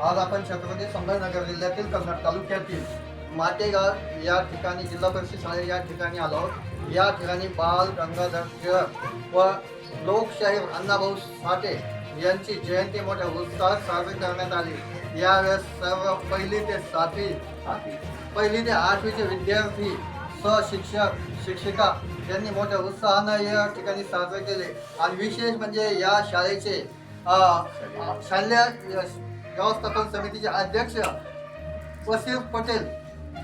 आज आपण छत्रपती संभाजीनगर जिल्ह्यातील कन्नड तालुक्यातील मातेगाव या ठिकाणी जिल्हा परिषद शाळे या ठिकाणी आलो आहोत. या ठिकाणी बाल गंगाधर टिळक व लोकशाहीर अण्णाभाऊ साठे यांची जयंती मोठ्या उत्साहात साजरी करण्यात आली यावेळेस सर्व पहिली ते सातवी पहिली ते आठवीचे विद्यार्थी सहशिक्षक शिक्षिका यांनी मोठ्या उत्साहानं या ठिकाणी साजरे केले आणि विशेष म्हणजे या शाळेचे शालेय व्यवस्थापन समितीचे अध्यक्ष वसीर पटेल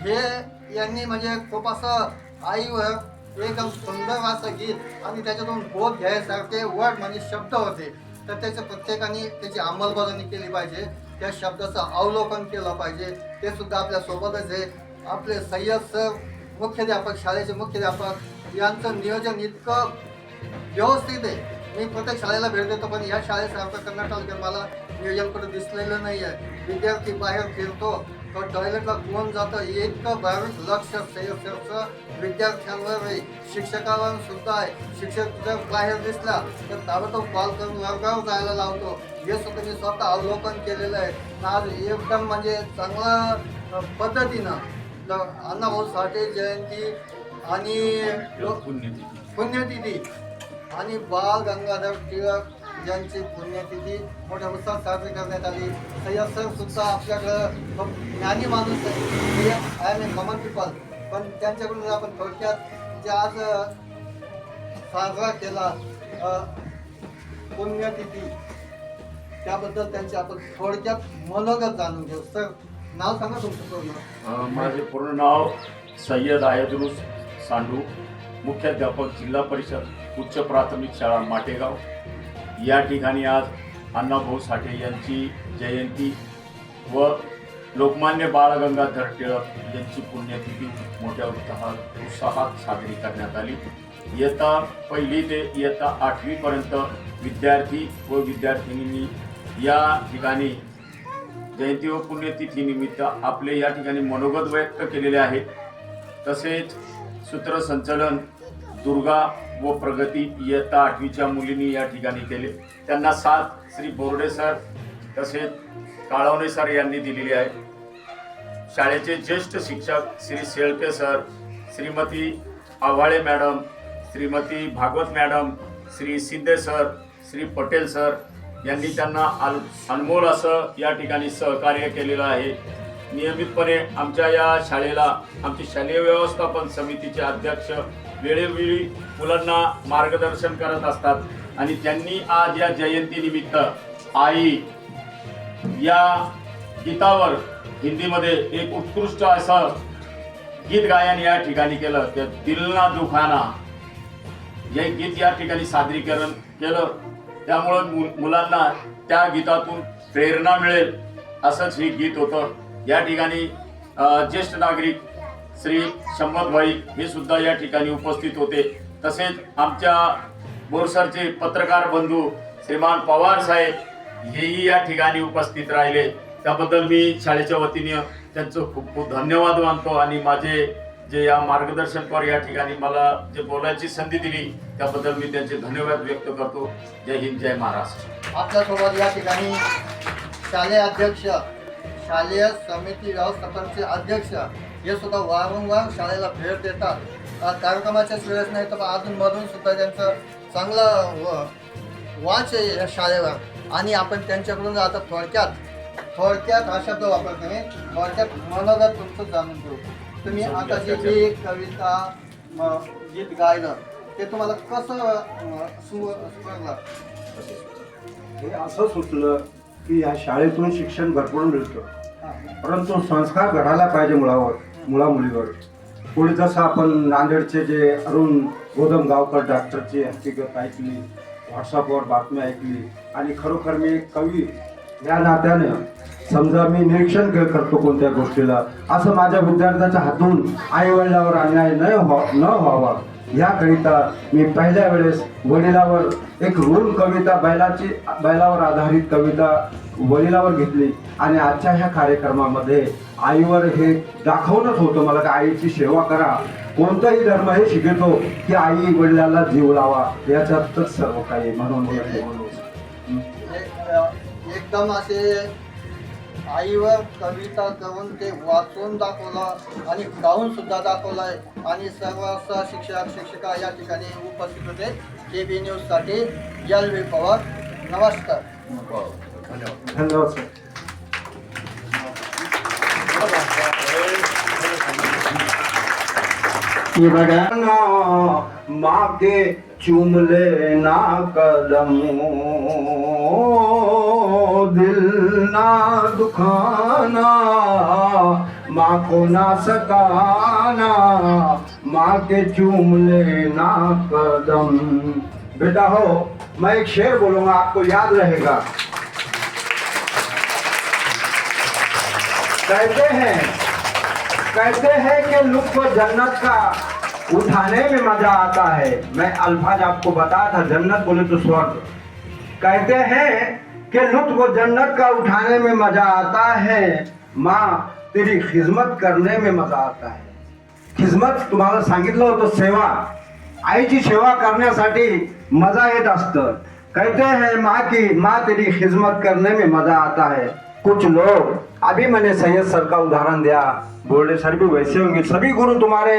हे यांनी म्हणजे खूप असं आईवर एकदम सुंदर असं गीत आणि त्याच्यातून बोध घ्यायसारखे वर्ड म्हणजे शब्द होते. तर त्याच्या प्रत्येकाने त्याची अंमलबजावणी केली पाहिजे. त्या शब्दाचं अवलोकन केलं पाहिजे. ते सुद्धा आपल्या सोबतच आहे. आपले सय्यद सर मुख्याध्यापक शाळेचे मुख्याध्यापक यांचं नियोजन इतकं व्यवस्थित आहे. मी प्रत्येक शाळेला भेट देतो पण या शाळेसारखं कर्नाटक तालुक्यात मला नियोजन कुठं दिसलेलं नाही आहे. विद्यार्थी बाहेर फिरतो. तो टॉयलेटला कोण जातं. इतकं बाहेरून लक्ष संस्थेचं विद्यार्थ्यांवर आहे. शिक्षकावर सुद्धा आहे. शिक्षक जर बाहेर दिसला तर ताबडतोब कॉल करून वर्गावर जायला लावतो. हे सुद्धा मी स्वतः अवलोकन केलेलं आहे. आज एकदम म्हणजे चांगल्या अ, पद्धतीनं अण्णाभाऊ साठे जयंती आणि पुण्यतिथी. आणि बाळ गंगाधर टिळक यांची पुण्यतिथी मोठ्या उत्साहात साजरी करण्यात आली. सय्यद सर सुद्धा आपल्याकडं ज्ञानी माणूस आहे I am a common people. पण त्यांच्याकडून आपण थोडक्यात जे आज साजरा केला पुण्यतिथी त्याबद्दल त्यांचे आपण थोडक्यात मनोगत जाणून घेऊ. सर नाव सांगा तुमचं पूर्ण. माझे पूर्ण नाव सय्यद आयदरुस सांडू मुख्याध्यापक जिल्हा परिषद उच्च प्राथमिक शाळा माटेगाव. या ठिकाणी आज अण्णाभाऊ साठे यांची जयंती व लोकमान्य बाळ गंगाधर टिळक यांची पुण्यतिथी मोठ्या उत्साहात उत्साहात साजरी करण्यात आली. इयत्ता पहिली ते इयत्ता आठवीपर्यंत विद्यार्थी व विद्यार्थिनींनी या ठिकाणी जयंती व पुण्यतिथीनिमित्त आपले या ठिकाणी मनोगत व्यक्त केलेले आहेत तसेच सूत्रसंचलन दुर्गा व प्रगती इयत्ता आठवीच्या मुलींनी या ठिकाणी केले. त्यांना साथ श्री बोर्डे सर तसेच काळवणे सर यांनी दिलेली आहे. शाळेचे ज्येष्ठ शिक्षक Shri Shelke sir Shrimati Avhale madam Shrimati Bhagwat madam Shri Siddhe sir Shri Patel sir यांनी त्यांना अल अनमोल असं या ठिकाणी सहकार्य केलेलं आहे. नियमितपणे आमच्या या शाळेला आमची शालेय व्यवस्थापन समितीचे अध्यक्ष वेळोवेळी मुलांना मार्गदर्शन करत असतात. आणि त्यांनी आज या जयंतीनिमित्त आई या गीतावर हिंदीमध्ये एक उत्कृष्ट असं गीत गायन या ठिकाणी केलं. त्या दिलना दुखाना. हे गीत या ठिकाणी सादरीकरण केलं. त्यामुळं मु मुलांना त्या गीतातून प्रेरणा मिळेल असंच हे गीत होतं. या ठिकाणी ज्येष्ठ नागरिक श्री शंभरभाई हे सुद्धा या ठिकाणी उपस्थित होते. तसेच आमच्या बोरसरचे पत्रकार बंधू श्रीमान पवार साहेब हेही या ठिकाणी उपस्थित राहिले. त्याबद्दल मी शाळेच्या वतीने त्यांचं खूप खूप धन्यवाद मानतो आणि माझे जे या मार्गदर्शनपर या ठिकाणी मला जे बोलायची संधी दिली त्याबद्दल मी त्यांचे धन्यवाद व्यक्त करतो. जय हिंद जय महाराष्ट्र. आपल्यासोबत या ठिकाणी शालेय अध्यक्ष शालेय समिती व्यवस्थापनचे अध्यक्ष हे सुद्धा वारंवार शाळेला भेट देतात. कार्यक्रमाच्याच वेळेस नाही तर अजून मधून सुद्धा त्यांचं चांगलं व- वाच आहे या शाळेवर आणि आपण त्यांच्याकडून आता थोडक्यात थोडक्यात हा शब्द वापरतो मी थोडक्यात मनोगत तुमचं जाणून घेऊ. तुम्ही आता जे जी कविता गीत गायलं ते तुम्हाला कसं सुरलं हे असं सुचलं की या शाळेतून शिक्षण भरपूर मिळतं. परंतु संस्कार घडायला पाहिजे मुलावर मुलामुलीवर पुढे जसं आपण नांदेडचे जे अरुण गोदम गावकर डॉक्टरची हकीकत ऐकली व्हॉट्सअपवर बातमी ऐकली आणि खरोखर मी कवी या नात्यानं समजा मी निरीक्षण करतो कोणत्या गोष्टीला असं माझ्या विद्यार्थ्याच्या हातून आईवडिलावर अन्याय न व्हा न व्हावा. याकरिता मी पहिल्या वेळेस वडिलावर एक ऋण कविता बैलाची बैलावर आधारित कविता वडिलावर घेतली आणि आजच्या ह्या कार्यक्रमामध्ये आईवर हे दाखवणंच होतं मला की आईची सेवा करा. कोणताही धर्म हे शिकवतो की आई वडिलाला जीव लावा. याच्यातच सर्व काही म्हणून एकदम असे आईवर कविता करून ते वाचून दाखवलं आणि गाऊन सुद्धा दाखवलंय. आणि सर्व शिक्षक शिक्षिका या ठिकाणी उपस्थित होते. के बी न्यूजसाठी एल व्ही पवार नमस्कार. धन्यवाद सर. माँ के चूम लेना कदम, दिल ना दुखाना, माँ को ना सताना, माँ के चूम लेना कदम। बेटा हो, मैं एक शेर बोलूँगा, आपको याद रहेगा। कहते हैं कहते हैं कि लुत्फ जन्नत का उठाने में मज़ा आता है। मैं अल्फाज आपको बताया था, जन्नत बोले तो स्वर्ग। कहते हैं कि लुत्फ जन्नत का उठाने में मज़ा आता है। माँ, तेरी खिदमत करने में मज़ा आता है। खिदमत तुम्हाला सांगितलं होतं सेवा। आईची सेवा करण्यासाठी मज़ा येत असतं। कहते हैं माँ की, माँ, तेरी खिदमत करने में मज़ा आता है। कुछ लोग, अभी मैंने सैयद सर का उदाहरण दिया। बोले, सर भी वैसे होंगे। सभी गुरु तुम्हारे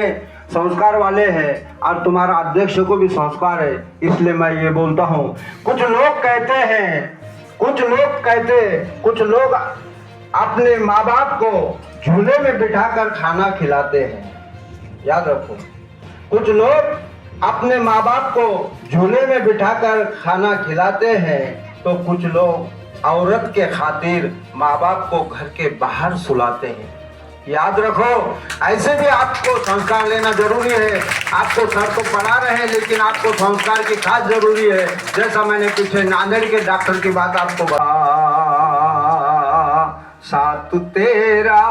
संस्कार वाले हैं और तुम्हारा अध्यक्ष को भी संस्कार है, इसलिए मैं ये बोलता हूँ। कुछ लोग कहते हैं, कुछ लोग कहते कुछ लोग अपने माँ बाप को झूले में बिठाकर खाना खिलाते हैं। याद रखो, कुछ लोग अपने माँ बाप को झूले में बिठाकर खाना खिलाते हैं तो कुछ लोग औरत के खातिर माँ बाप को घर के बाहर सुलाते हैं। याद रखो, ऐसे भी आपको संस्कार लेना ज़रूरी है। आपको सर तो पढ़ा रहे हैं लेकिन आपको संस्कार की खास ज़रूरी है। जैसा मैंने पीछे नांदेड़ के डॉक्टर की बात आपको साथ तेरा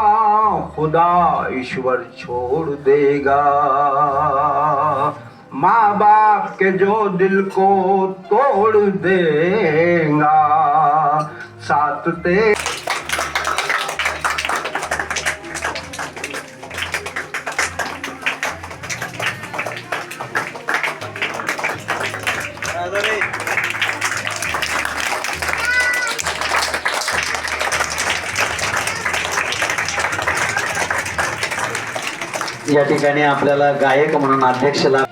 खुदा ईश्वर छोड़ देगा। माँ बाप के जो दिल को तोड़ देगा। साथ ते या ठिकाणी आपल्याला गायक म्हणून अध्यक्षला